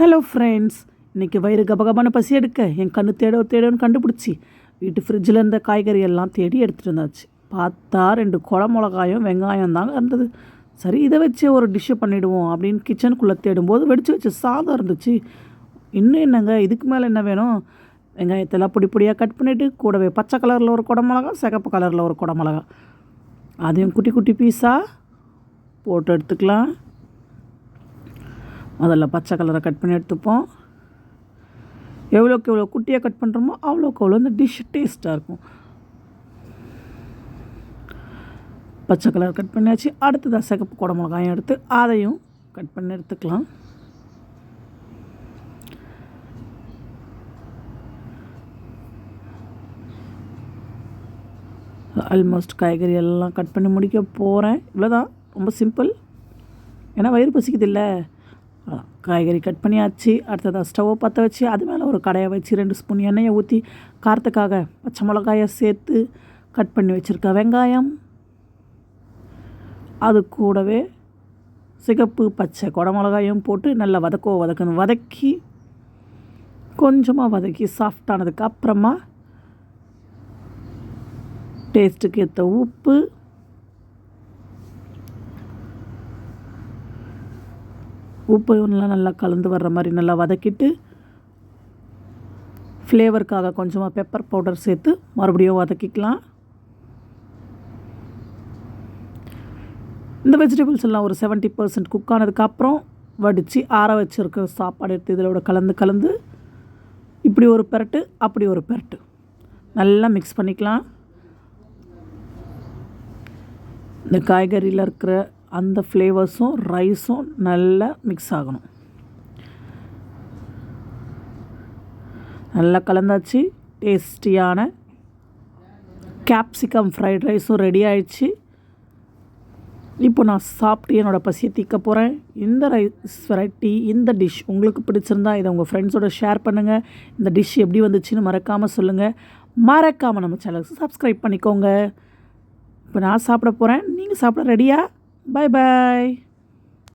Hello friends இன்றைக்கி வயிறு கபகபான பசி எடுக்க என் கண்ணு தேடோ தேடன்னு கண்டுபிடிச்சி. வீட்டு ஃப்ரிட்ஜில் இருந்த காய்கறி எல்லாம் தேடி எடுத்துகிட்டு வந்தாச்சு. பார்த்தா ரெண்டு குளமிளகாயும் வெங்காயம் தாங்க இருந்தது. சரி இதை வச்சு ஒரு டிஷ்ஷை பண்ணிவிடுவோம் அப்படின்னு கிச்சனுக்குள்ளே தேடும்போது வெடிச்சு வச்சு சாதம் இருந்துச்சு. இன்னும் என்னங்க இதுக்கு மேலே என்ன வேணும்? வெங்காயத்தெல்லாம் பொடி பொடியாக கட் பண்ணிவிட்டு கூடவே பச்சை கலரில் ஒரு குடமிளகா சிகப்பு கலரில் ஒரு குடமிளகா அதையும் குட்டி குட்டி பீஸாக போட்டு எடுத்துக்கலாம். முதல்ல பச்சை கலரை கட் பண்ணி எடுத்துப்போம். எவ்வளோக்கு எவ்வளோ குட்டியாக கட் பண்ணுறோமோ அவ்வளோக்கு அவ்வளோ இந்த டிஷ் டேஸ்ட்டாக இருக்கும். பச்சை கலர் கட் பண்ணியாச்சு. அடுத்ததாக சிகப்பு குட மிளகாயும் எடுத்து அதையும் கட் பண்ணி எடுத்துக்கலாம். ஆல்மோஸ்ட் காய்கறி எல்லாம் கட் பண்ணி முடிக்க போகிறேன் இவ்வளோதான் ரொம்ப சிம்பிள் ஏன்னா வயிறு பசிக்குது இல்லை. காய்கறி கட் பண்ணியாச்சு. அடுத்ததாக ஸ்டவ்வை பற்ற வச்சு அது மேலே ஒரு கடையை வச்சு ரெண்டு ஸ்பூன் எண்ணெயை ஊற்றி காரத்துக்காக பச்சை மிளகாயை சேர்த்து கட் பண்ணி வச்சுருக்க வெங்காயம். அது கூடவே சிகப்பு பச்சை குடமிளகாயும் போட்டு நல்லா வதக்கோ வதக்கணும் வதக்கி கொஞ்சமாக வதக்கி சாஃப்டானதுக்கு அப்புறமா டேஸ்ட்டுக்கு ஏற்ற உப்பு உப்பையும் நல்லா கலந்து வர்ற மாதிரி நல்லா வதக்கிட்டு ஃப்ளேவருக்காக கொஞ்சமாக பெப்பர் பவுடர் சேர்த்து மறுபடியும் வதக்கிக்கலாம். இந்த வெஜிடபிள்ஸ் எல்லாம் ஒரு செவன்ட்டி பர்சன்ட் குக் ஆனதுக்கப்புறம் வடித்து ஆற வச்சுருக்க சாப்பாடு எடுத்து இதிலோட கலந்து கலந்து இப்படி ஒரு பெரட்டு அப்படி ஒரு பெரட்டு. நல்லா மிக்ஸ் பண்ணிக்கலாம். இந்த காய்கறியில் இருக்கிற அந்த ஃப்ளேவர்ஸும் ரைஸும் நல்லா மிக்ஸ் ஆகணும். நல்லா கலந்தாச்சு டேஸ்டியான கேப்சிகம் ஃப்ரைட் ரைஸும் ரெடி ஆயிடுச்சு. இப்போ நான் சாப்பிட்டு என்னோடய பசியை தீக்க போகிறேன் இந்த ரைஸ் வெரைட்டி இந்த டிஷ் உங்களுக்கு பிடிச்சிருந்தா இதை உங்கள் ஃப்ரெண்ட்ஸோட ஷேர் பண்ணுங்கள் இந்த டிஷ் எப்படி வந்துச்சுன்னு மறக்காமல் சொல்லுங்கள் மறக்காமல் நம்ம சேனலுக்கு சப்ஸ்கிரைப் பண்ணிக்கோங்க. இப்போ நான் சாப்பிட போகிறேன் நீங்கள் சாப்பிட ரெடியாக Bye bye.